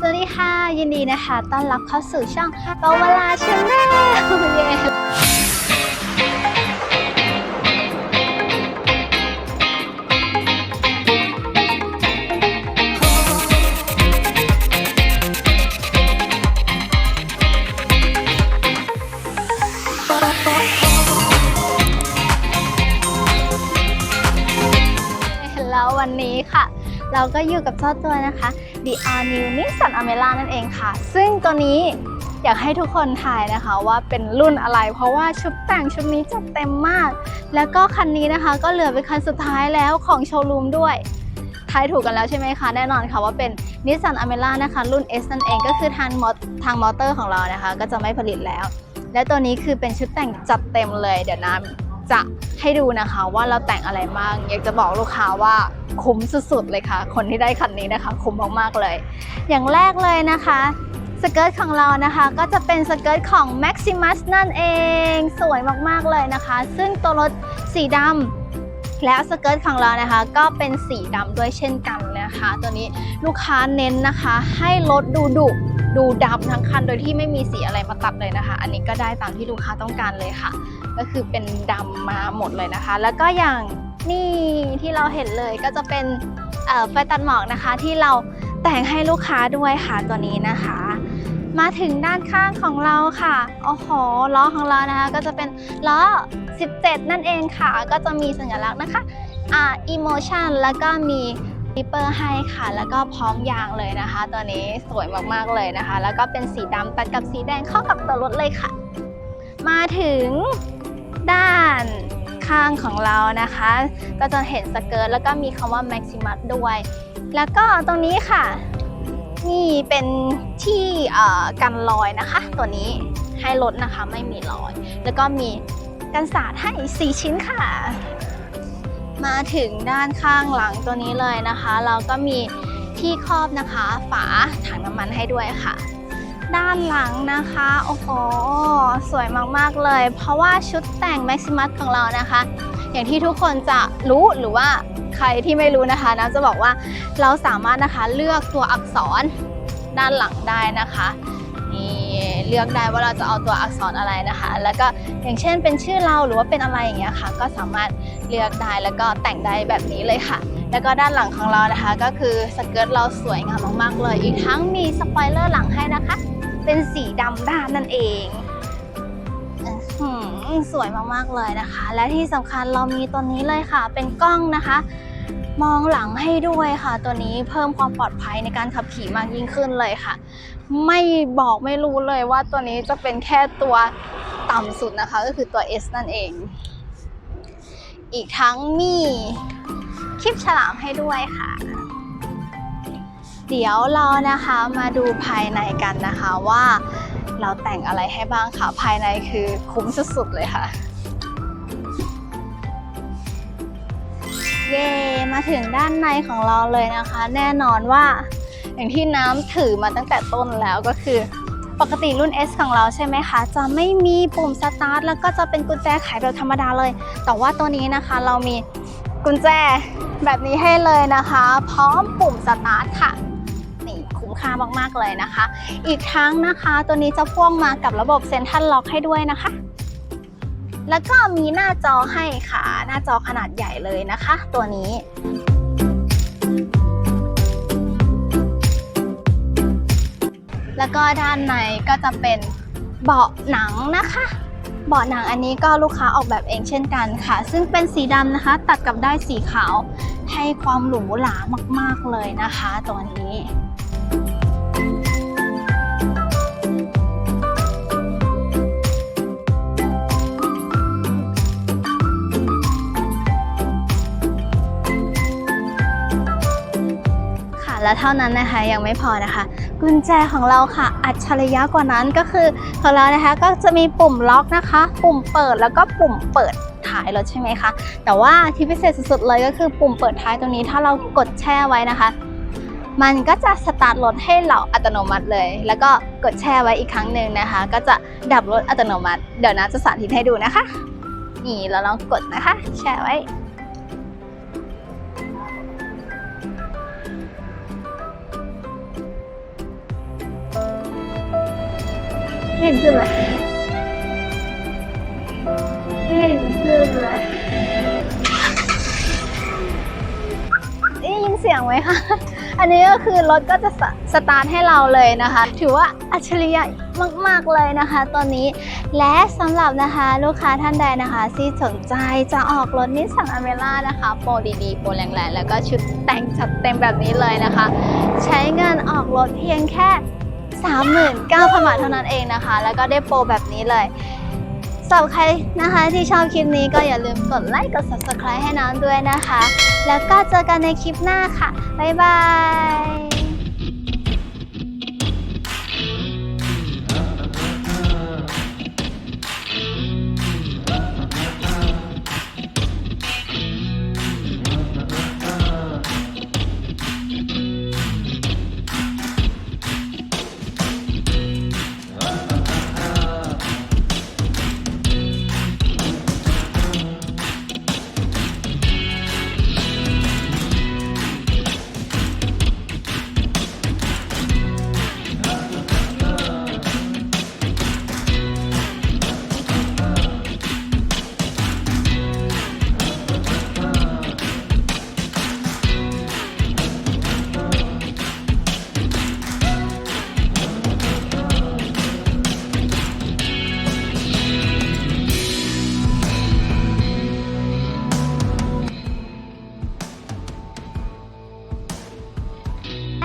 สวัสดีค่ะ ยินดีนะคะ ต้อนรับเข้าสู่ช่องปวลาชาแนลเย้แล้ววันนี้ค่ะ เราก็อยู่กับเจ้าตัวนะคะ The All New Nissan Almera นั่นเองค่ะ ซึ่งตัวนี้อยากให้ทุกคนทายนะคะว่าเป็นรุ่นอะไรเพราะว่าชุดแต่งชุดนี้จัดเต็มมาก แล้วก็คันนี้นะคะก็เหลือเป็นคันสุดท้ายแล้วของโชว์รูมด้วยทายถูกกันแล้วใช่ไหมคะ แน่นอนค่ะว่าเป็น Nissan Almera นะคะ รุ่น S นั่นเองก็คือทางมอทางมอเตอร์ของเรานะคะ ก็จะไม่ผลิตแล้ว และตัวนี้คือเป็นชุดแต่งจัดเต็มเลย เดี๋ยวน้ำ จะให้ดูนะคะว่าเราแต่งอะไรบ้าง อยากจะบอกลูกค้าว่าคุ้มสุดๆเลยค่ะ คนที่ได้คันนี้นะคะ คุ้มมากๆเลย อย่างแรกเลยนะคะสเกิร์ตของเรานะคะก็จะเป็นสเกิร์ตของ Maximus นั่นเองสวยมากๆเลยนะคะ ซึ่งตัวรถสีดำแล้วสเกิร์ตของเรานะคะ ก็เป็นสีดำด้วยเช่นกันนะคะ ตัวนี้ลูกค้าเน้นนะคะ ให้รถดูดุ ดูดำทั้งคันโดยที่ไม่มีสีอะไรมาตัดเลยนะคะ อันนี้ก็ได้ตามที่ลูกค้าต้องการเลยค่ะ ก็คือเป็นดำมาหมดเลยนะคะ แล้วก็อย่างนี่ที่เราเห็นเลยก็จะเป็นไฟตัดหมอกนะคะ ที่เราแต่งให้ลูกค้าด้วยค่ะตัวนี้นะคะ มาถึงด้านข้างของเราค่ะโอ้โหล้อของเรานะคะ ก็จะเป็นล้อ 17 นั่นเองค่ะ ก็จะมีสัญลักษณ์นะคะอ่า emotion แล้วก็มี ริปเปอร์ให้ค่ะ แล้วก็พร้อมยางเลยนะคะ ตัวนี้สวยมากๆเลยนะคะ แล้วก็เป็นสีดำตัดกับสีแดงเข้ากับตัวรถเลยค่ะ มาถึงด้านข้างของเรานะคะ ก็จะเห็นสเกิร์ตแล้วก็มีคำว่า Maximus ด้วย แล้วก็ตรงนี้ค่ะ นี่เป็นที่กันรอยนะคะ ตัวนี้ให้รถนะคะไม่มีรอย แล้วก็มีกันสาดให้ 4 ชิ้นค่ะ มาถึงด้านข้างหลังตัวนี้เลยนะคะ เราก็มีที่ครอบนะคะ ฝาถังน้ำมันให้ด้วยค่ะ ด้านหลังนะคะ โอ้โห สวยมากๆเลย เพราะว่าชุดแต่ง Maximus ของเรานะคะ อย่างที่ทุกคนจะรู้หรือว่าใครที่ไม่รู้นะคะน้ำจะบอกว่าเราสามารถนะคะเลือกตัวอักษรด้านหลังได้นะคะ เลือกได้ว่าเราจะเอาตัวอักษรอะไรนะคะ แล้วก็อย่างเช่นเป็นชื่อเราหรือว่าเป็นอะไรอย่างเงี้ยค่ะ ก็สามารถเลือกได้แล้วก็แต่งได้แบบนี้เลยค่ะ แล้วก็ด้านหลังของเรานะคะ ก็คือสเกิร์ตเราสวยงามมากๆเลย อีกทั้งมีสปอยเลอร์หลังให้นะคะ เป็นสีดำด้านนั่นเองสวยมากๆเลยนะคะ และที่สำคัญเรามีตัวนี้เลยค่ะ เป็นกล้องนะคะ มองหลังให้ด้วยค่ะ ตัวนี้เพิ่มความปลอดภัยในการขับขี่มากยิ่งขึ้นเลยค่ะ ไม่บอกไม่รู้เลยว่าตัวนี้จะเป็นแค่ตัวต่ำสุดนะคะ ก็คือตัว S นั่นเอง อีกทั้งมีคลิปฉลามให้ด้วยค่ะ เดี๋ยวเรานะคะมาดูภายในกันนะคะว่าเราแต่งอะไรให้บ้างค่ะ ภายในคือคุ้มสุดๆเลยค่ะ เย่มาถึงด้านในของเราเลยนะคะ แน่นอนว่าอย่างที่น้ำถือมาตั้งแต่ต้นแล้วก็คือ ปกติรุ่น S ของเราใช่ไหมคะ จะไม่มีปุ่มสตาร์ทแล้วก็จะเป็นกุญแจไขแบบธรรมดาเลย แต่ว่าตัวนี้นะคะเรามีกุญแจแบบนี้ให้เลยนะคะ พร้อมปุ่มสตาร์ทค่ะนี่คุ้มค่ามากๆเลยนะคะ อีกทั้งนะคะ ตัวนี้จะพ่วงมากับระบบเซ็นทรัลล็อกให้ด้วยนะคะ แล้วก็มีหน้าจอให้ค่ะ หน้าจอขนาดใหญ่เลยนะคะ ตัวนี้แล้วก็ด้านในก็จะเป็นเบาะหนังนะคะ เบาะหนังอันนี้ก็ลูกค้าออกแบบเองเช่นกันค่ะ ซึ่งเป็นสีดำนะคะ ตัดกับได้สีขาวให้ความหรูหรามาก ๆเลยนะคะ ตัวนี้ และเท่านั้นนะคะยังไม่พอนะคะ กุญแจของเราค่ะ อัจฉริยะกว่านั้นก็คือของเรานะคะก็จะมีปุ่มล็อกนะคะ ปุ่มเปิดแล้วก็ปุ่มเปิดท้ายรถใช่ไหมคะแต่ว่าที่พิเศษสุดๆเลยก็คือปุ่มเปิดท้ายตรงนี้ ถ้าเรากดแช่ไว้นะคะมันก็จะสตาร์ทรถให้เราอัตโนมัติเลย แล้วก็กดแช่ไว้อีกครั้งหนึ่งนะคะ ก็จะดับรถอัตโนมัติ เดี๋ยวนะจะสาธิตให้ดูนะคะ นี่เราลองกดนะคะ แช่ไว้ เห็นขึ้นเลยไม่เห็นขึ้นเลยได้ยินเสียงไหมคะ อันนี้ก็คือรถก็จะสสตาร์ทให้เราเลยนะคะ ถือว่าอัจฉริยะมากๆเลยนะคะตอนนี้ และสำหรับนะคะลูกค้าท่านใดนะคะที่สนใจจะออกรถนิสสันอเมร่านะคะโปรดีๆโปรแรงๆ แล้วก็ชุดแต่งจัดเต็มแบบนี้เลยนะคะ ใช้เงินออกรถเพียงแค่ 39,000 บาทเท่านั้นเองนะคะ แล้วก็ได้โปรแบบนี้เลยสำหรับใครนะคะที่ชอบคลิปนี้ก็อย่าลืมกดไลค์กด subscribe ให้น้องด้วยนะคะ แล้วก็เจอกันในคลิปหน้าค่ะ บ๊ายบาย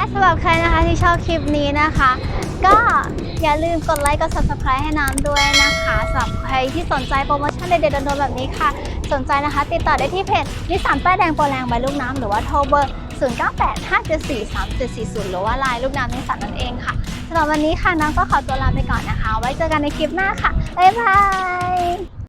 และสำหรับใครนะคะที่ชอบคลิปนี้นะคะ ก็อย่าลืมกดไลค์กด subscribe ให้น้ำด้วยนะคะสำหรับใครที่สนใจโปรโมชั่นเด็ดๆโดนๆแบบนี้ค่ะ สนใจนะคะ ติดต่อได้ที่เพจนิสสันป้ายแดงโปรแรงใบลูกน้ำหรือว่าโทรเบอร์ 0985743740 หรือว่าไลน์ลูกน้ำนิสสันนั่นเองค่ะสำหรับวันนี้ค่ะน้องก็ขอตัวลาไปก่อนนะคะ ไว้เจอกันในคลิปหน้าค่ะบ๊ายบาย